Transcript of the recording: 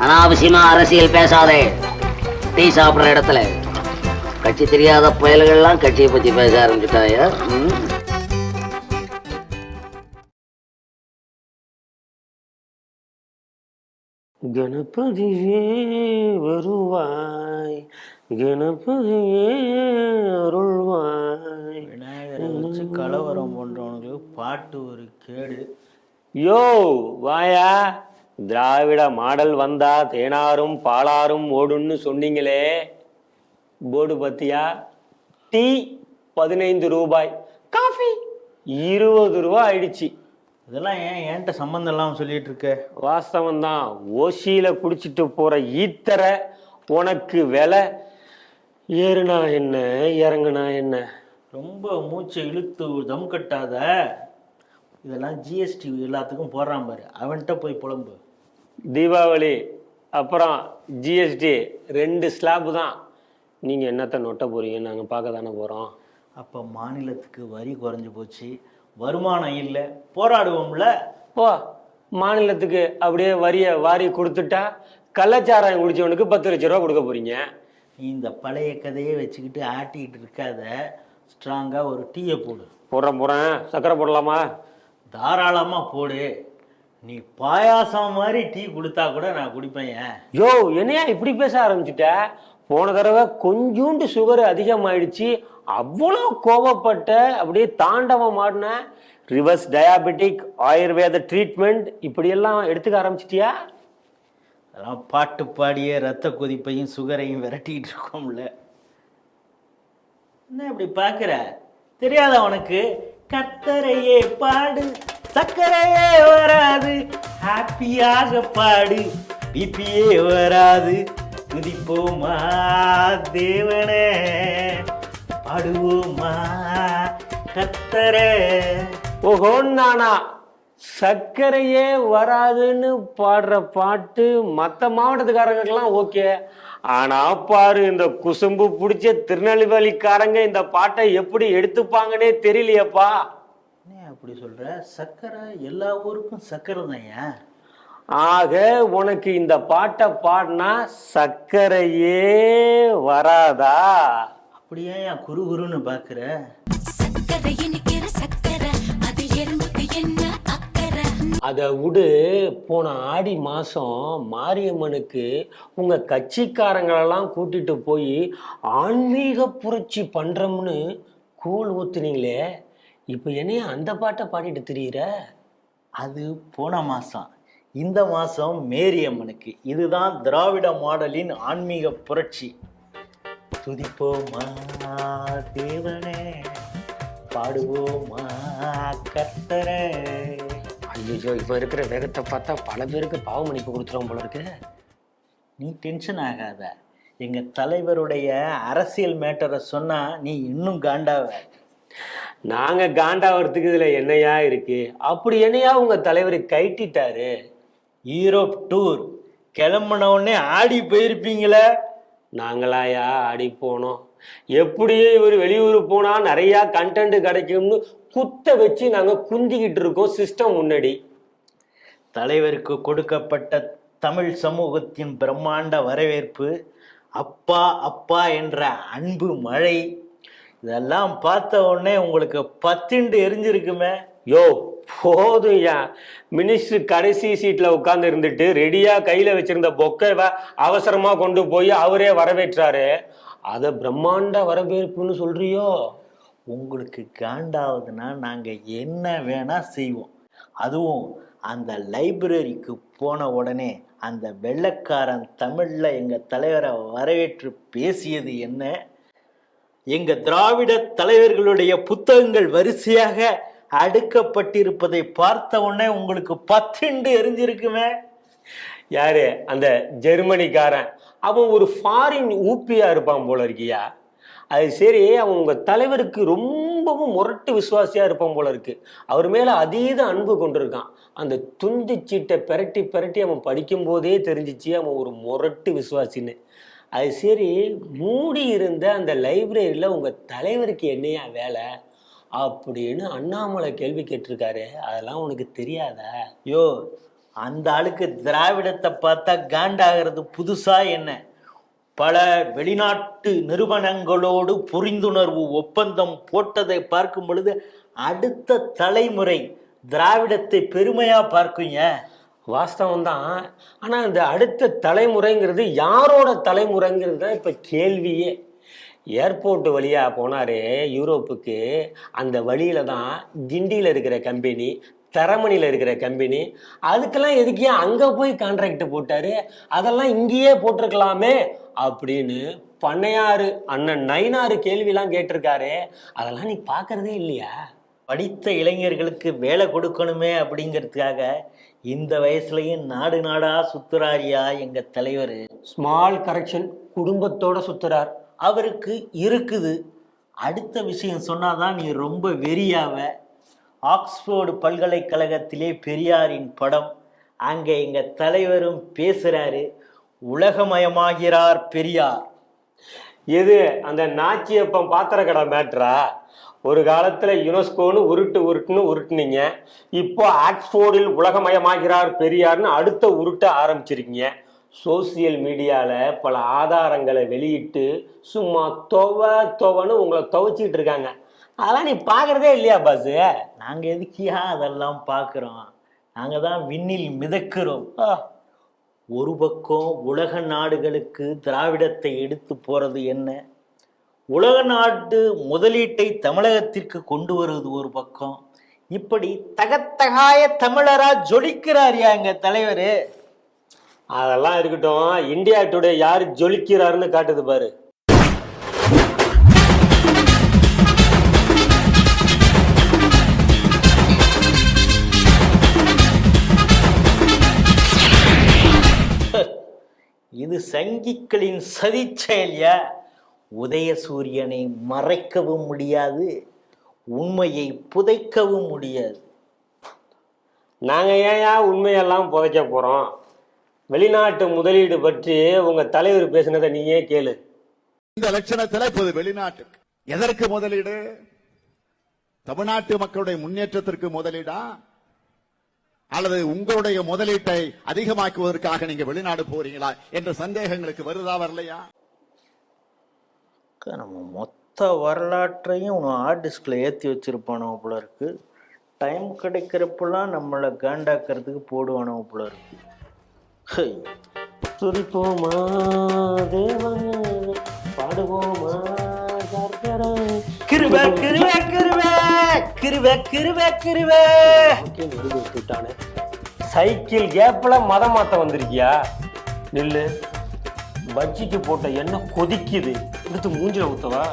அனாவசியமா அரசியல் பேசாதே. டீ சாப்பிடுற இடத்துல. கட்சி தெரியாத புயல்கள்லாம் கட்சியை பத்தி பேச ஆரம்பிச்சுட்டாயா? கணபதியே வருவாய். கணபதியே அருள்வாய். விநாயகரை வச்சு கலவரம் பண்றவனுக்கு பாட்டு ஒரு கேடு. யோ வாயா. திராவிட மாடல் வந்தா தேனாரும் பாலாரும் ஓடுன்னு சொன்னீங்களே. போர்டு பத்தியா? டீ பதினைந்து ரூபாய். காஃபி இருபது ரூபாய் ஆயிடுச்சு. இதெல்லாம் ஏன் என்கிட்ட சம்மந்தம் இல்லாம சொல்லிட்டு இருக்க? வாஸ்தவம் தான் ஓசியில குடிச்சிட்டு போற ஈத்தரை உனக்கு விலை ஏறுனா என்ன இறங்குனா என்ன? ரொம்ப மூச்சை இழுத்து தம் கட்டாத. இதெல்லாம் ஜிஎஸ்டி எல்லாத்துக்கும் போடுறான் பாரு. அவன்கிட்ட போய் புலம்பு. தீபாவளி அப்புறம் ஜிஎஸ்டி ரெண்டு ஸ்லாப் தான். நீங்க என்னத்தை நொட்ட போறீங்க? நாங்க பார்க்க தானே போறோம். அப்போ மாநிலத்துக்கு வரி குறைஞ்சு போச்சு. வருமானம் இல்லை. போராடுவோம்ல. ஓ மாநிலத்துக்கு அப்படியே வரிய வாரி கொடுத்துட்டா கள்ளச்சாராயம் குடிச்சவனுக்கு பத்து லட்ச ரூபா கொடுக்க போறீங்க. நீ இந்த பழைய கதையை வச்சுக்கிட்டு ஆட்டிக்கிட்டு இருக்காத. ஸ்ட்ராங்காக ஒரு டீயை போடு. போடுறேன் போறேன் சக்கரை போடலாமா? தாராளமாக போடு. நீ பாயாசம் மாதிரி டீ கொடுத்தா கூட நான் குடிப்பேன் யோ என்னையா இப்படி பேச ஆரம்பிச்சிட்ட? போன தடவை கொஞ்சூண்டு சுகர் அதிகமாயிடுச்சு. அவ்வளோ கோபப்பட்ட அப்படியே தாண்டவம் ஆடின ரிவர்ஸ் டயாபெட்டிக் ஆயுர்வேத ட்ரீட்மெண்ட் இப்படியெல்லாம் எடுத்துக்க ஆரம்பிச்சிட்டியா? அதெல்லாம் பாட்டு பாடிய ரத்த கொதிப்பையும் சுகரையும் விரட்டிக்கிட்டு இருக்கோம்ல. என்ன இப்படி பார்க்குற? தெரியாதா உனக்கு? கத்தரையே பாடு. சக்கரையே வராது. ஹாப்பியாக பாடு. பிபியே வராது. துதிப்போமா தேவனே. பாடுவோமா கத்தரே. ஓஹோ நானா. சர்க்கரையே வராதுன்னு பாடுற பாட்டு மற்ற மாவட்டத்துக்காரங்களுக்கெல்லாம் ஓகே. ஆனால் பாரு இந்த குசும்பு பிடிச்ச திருநெல்வேலிக்காரங்க இந்த பாட்டை எப்படி எடுத்துப்பாங்கன்னே தெரியலையேப்பா. அப்படி சொல்ற? சக்கரை எல்லா ஊருக்கும் சக்கரை தான் ஏன் ஆக உனக்கு இந்த பாட்டை பாடினா சர்க்கரையே வராதா? அப்படியே ஏன் குரு குருன்னு பார்க்குற சக்கரை இனிக்கிற சக்கரை அது விடு போன ஆடி மாசம் மாரியம்மனுக்கு உங்க கட்சிக்காரங்களெல்லாம் கூட்டிட்டு போய் ஆன்மீக புரட்சி பண்றோம்னு கூழ் ஊத்துனீங்களே. இப்போ என்னைய அந்த பாட்டை பாடிட்டு திரியிற? அது போன மாதம் இந்த மாதம் மேரியம்மனுக்கு. இதுதான் திராவிட மாடலின் ஆன்மீக புரட்சி. துதிப்போமா தேவனே? பாடுவோமா கர்த்தரே? ஐயோ இப்போ இருக்கிற வேகத்தை பார்த்தா பல பேருக்கு பாவ மன்னிப்பு கொடுத்துருவோம் போல இருக்கு. நீ டென்ஷன் ஆகாத. எங்க தலைவருடைய அரசியல் மேட்டரை சொன்னா நீ இன்னும் காண்டாவ. நாங்க காண்டாவதுக்கு இதுல என்னையா இருக்கு? அப்படி என்னையா உங்க தலைவர் கைட்டிட்டாரு? Europe tour. கிளம்புன உடனே ஆடி போயிருப்பீங்களே? நாங்களாயா ஆடி போனோம். எப்படியே இவர் வெளியூர் போனா நிறைய கண்டென்ட் கிடைக்கும்னு குத்த வச்சு நாங்க குந்திக்கிட்டு இருக்கோம் சிஸ்டம் முன்னாடி. தலைவருக்கு கொடுக்கப்பட்ட தமிழ் சமூகத்தின் பிரம்மாண்ட வரவேற்பு அப்பா அப்பா என்ற அன்பு மழை இதெல்லாம் பார்த்த உடனே உங்களுக்கு பத்திண்டு எரிஞ்சிருக்குமே. யோ போதுயா மினிஸ்டர் கடைசி சீட்ல உட்கார்ந்து இருந்துட்டு ரெடியா கையில வச்சிருந்த பொக்கைவை அவசரமா கொண்டு போய் அவரே வரவேற்றாரு. அத பிரம்மாண்ட வரவேற்புன்னு சொல்றியோ? உங்களுக்கு காண்டாவதுன்னா நாங்கள் என்ன வேணா செய்வோம். அதுவும் அந்த லைப்ரரிக்கு போன உடனே அந்த வெள்ளைக்காரன் தமிழில் எங்கள் தலைவரை வரவேற்று பேசியது என்ன? எங்கள் திராவிட தலைவர்களுடைய புத்தகங்கள் வரிசையாக அடுக்கப்பட்டிருப்பதை பார்த்த உடனே உங்களுக்கு பத்துண்டு எரிஞ்சிருக்குமே. யாரு? அந்த ஜெர்மனிக்காரன். அவன் ஒரு ஃபாரின் ஊப்பியா இருப்பான் போல இருக்கியா? அது சரி அவன் உங்க தலைவருக்கு ரொம்பவும் முரட்டு விசுவாசியா இருப்பான் போல இருக்கு. அவர் மேல அதீத அன்பு கொண்டிருக்கான். அந்த துண்டு சீட்டை பெரட்டி பெரட்டி அவன் படிக்கும் போதே தெரிஞ்சிச்சு அவன் ஒரு முரட்டு விசுவாசின்னு. அது சரி மூடி இருந்த அந்த லைப்ரரியில் உங்கள் தலைவருக்கு என்னையா வேலை? அப்படின்னு அண்ணாமலை கேள்வி கேட்டிருக்காரு. அதெல்லாம் உனக்கு தெரியாதா? யோ அந்த ஆளுக்கு திராவிடத்தை பார்த்தா காண்டாகிறது புதுசா என்ன? பல வெளிநாட்டு நிறுவனங்களோடு புரிந்துணர்வு ஒப்பந்தம் போட்டதை பார்க்கும் பொழுது அடுத்த தலைமுறை திராவிடத்தை பெருமையா பார்க்குங்க. வாஸ்தவம் தான் ஆனால் இந்த அடுத்த தலைமுறைங்கிறது யாரோட தலைமுறைங்கிறது தான் இப்போ கேள்வியே. ஏர்போர்ட் வழியா போனாரு யூரோப்புக்கு. அந்த வழியில் தான் கிண்டியில் இருக்கிற கம்பெனி தரமணியில் இருக்கிற கம்பெனி. அதுக்கெல்லாம் எதுக்கே அங்கே போய் கான்ட்ராக்ட் போட்டார்? அதெல்லாம் இங்கேயே போட்டிருக்கலாமே அப்படின்னு பண்ணையாறு அண்ணன் நைனாறு கேள்விலாம் கேட்டிருக்காரு. அதெல்லாம் நீ பார்க்கறதே இல்லையா? படித்த இளைஞர்களுக்கு வேலை கொடுக்கணுமே அப்படிங்கிறதுக்காக இந்த வயசுலயும் நாடு நாடா சுத்துறாரியா எங்க தலைவர். ஸ்மால் கரெக்ஷன் குடும்பத்தோட சுத்துறார். அவருக்கு இருக்குது. அடுத்த விஷயம் சொன்னாதான் நீ ரொம்ப வெறியாவ. ஆக்ஸ்போர்டு பல்கலைக்கழகத்திலே பெரியாரின் படம். அங்கே எங்க தலைவரும் பேசுறாரு. உலகமயமாகிறார் பெரியார். எது? அந்த நாச்சியப்பம் பாத்திர கடை மேட்ரா ஒரு காலத்துல யுனெஸ்கோன்னு உருட்டு உருட்டுன்னு உருட்டுனீங்க. இப்போ ஆக்ஸ்போர்டில் உலகமயமாகிறார் பெரியார்னு அடுத்த உருட்ட ஆரம்பிச்சிருக்கீங்க. சோசியல் மீடியாவில் பல ஆதாரங்களை வெளியிட்டு சும்மா தொவ தொவன்னு உங்களை துவைச்சிட்டு இருக்காங்க. அதெல்லாம் நீ பார்க்கறதே இல்லையா பாசு? நாங்கள் எதுக்கியா அதெல்லாம் பார்க்குறோம் நாங்கள் தான் விண்ணில் மிதக்கிறோம். ஒரு பக்கம் உலக நாடுகளுக்கு திராவிடத்தை எடுத்து போறது என்ன? உலக நாட்டு முதலீட்டை தமிழகத்திற்கு கொண்டு வருவது ஒரு பக்கம். இப்படி தகத்தகாய தமிழரா ஜொலிக்கிறார் எங்க தலைவர்? அதெல்லாம் இருக்கட்டும். இந்தியா டுடே யார் ஜொலிக்கிறாருன்னு காட்டுது பாரு. இது சங்கிக்களின் சதி செயலியா உதயசூரியனை மறைக்கவும் முடியாது உண்மையை புதைக்கவும் முடியாது. நாங்க ஏன்யா உண்மையெல்லாம் புதைக்க போறோம்? வெளிநாட்டு முதலீடு பற்றி உங்க தலைவர் பேசினதை நீயே கேளு. இந்த லட்சணத்துல இப்போது வெளிநாட்டுக்கு. எதற்கு முதலீடு? தமிழ்நாட்டு மக்களுடைய முன்னேற்றத்திற்கு முதலீடா? அல்லது உங்களுடைய முதலீட்டை அதிகமாக்குவதற்காக நீங்க வெளிநாடு போறீங்களா என்ற சந்தேகங்களுக்கு வருதா வரலையா? நம்ம மொத்த வரலாற்றையும் ஹார்ட் டிஸ்கில் ஏற்றி வச்சிருப்பானோ போல இருக்கு. டைம் கிடைக்கிறப்பெல்லாம் நம்மளை காண்டாக்கிறதுக்கு போடுவானோ போல இருக்கு. ஹை. துடிப்போமா தேவன்? பாடுவோமா கிருப கிருப கிருப. கிருவே கிருவே கிருவே. சைக்கிள் கேப்ல மதம் மாத்த வந்திருக்கியா? நில்லு. பஜ்ஜிக்கு போட்ட எண்ணெய் கொதிக்குது. எடுத்து மூஞ்சில ஊத்தவா?